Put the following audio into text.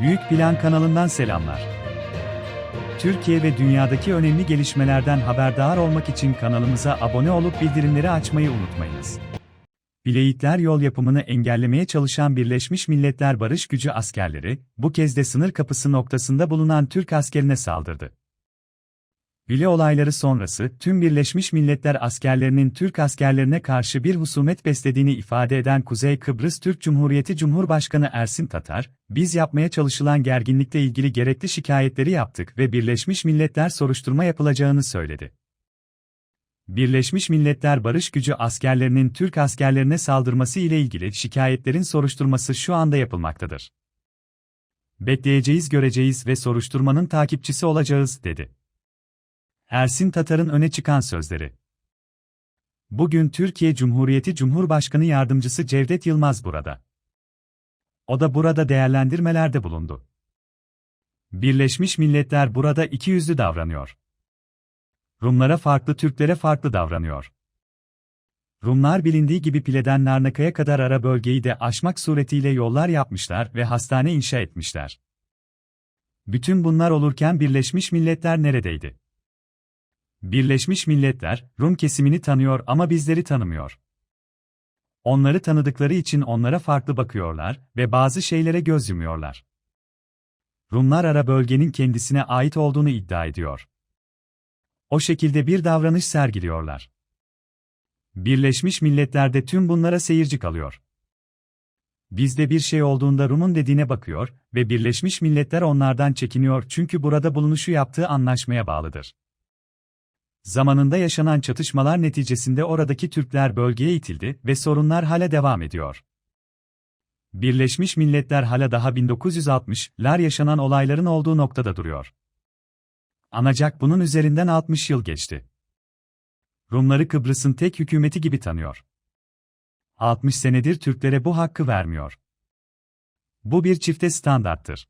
Büyük Plan kanalından selamlar. Türkiye ve dünyadaki önemli gelişmelerden haberdar olmak için kanalımıza abone olup bildirimleri açmayı unutmayınız. Bileyitler yol yapımını engellemeye çalışan Birleşmiş Milletler Barış Gücü askerleri, bu kez de sınır kapısı noktasında bulunan Türk askerine saldırdı. Bile olayları sonrası, tüm Birleşmiş Milletler askerlerinin Türk askerlerine karşı bir husumet beslediğini ifade eden Kuzey Kıbrıs Türk Cumhuriyeti Cumhurbaşkanı Ersin Tatar, biz yapmaya çalışılan gerginlikle ilgili gerekli şikayetleri yaptık ve Birleşmiş Milletler soruşturma yapılacağını söyledi. Birleşmiş Milletler Barış Gücü askerlerinin Türk askerlerine saldırması ile ilgili şikayetlerin soruşturması şu anda yapılmaktadır. Bekleyeceğiz göreceğiz ve soruşturmanın takipçisi olacağız, dedi. Ersin Tatar'ın öne çıkan sözleri. Bugün Türkiye Cumhuriyeti Cumhurbaşkanı Yardımcısı Cevdet Yılmaz burada. O da burada değerlendirmelerde bulundu. Birleşmiş Milletler burada ikiyüzlü davranıyor. Rumlara farklı Türklere farklı davranıyor. Rumlar bilindiği gibi Pile'den Narnaka'ya kadar ara bölgeyi de aşmak suretiyle yollar yapmışlar ve hastane inşa etmişler. Bütün bunlar olurken Birleşmiş Milletler neredeydi? Birleşmiş Milletler, Rum kesimini tanıyor ama bizleri tanımıyor. Onları tanıdıkları için onlara farklı bakıyorlar ve bazı şeylere göz yumuyorlar. Rumlar ara bölgenin kendisine ait olduğunu iddia ediyor. O şekilde bir davranış sergiliyorlar. Birleşmiş Milletler'de tüm bunlara seyirci kalıyor. Bizde bir şey olduğunda Rum'un dediğine bakıyor ve Birleşmiş Milletler onlardan çekiniyor çünkü burada bulunuşu yaptığı anlaşmaya bağlıdır. Zamanında yaşanan çatışmalar neticesinde oradaki Türkler bölgeye itildi ve sorunlar hala devam ediyor. Birleşmiş Milletler hala daha 1960'lar yaşanan olayların olduğu noktada duruyor. Ancak bunun üzerinden 60 yıl geçti. Rumları Kıbrıs'ın tek hükümeti gibi tanıyor. 60 senedir Türklere bu hakkı vermiyor. Bu bir çifte standarttır.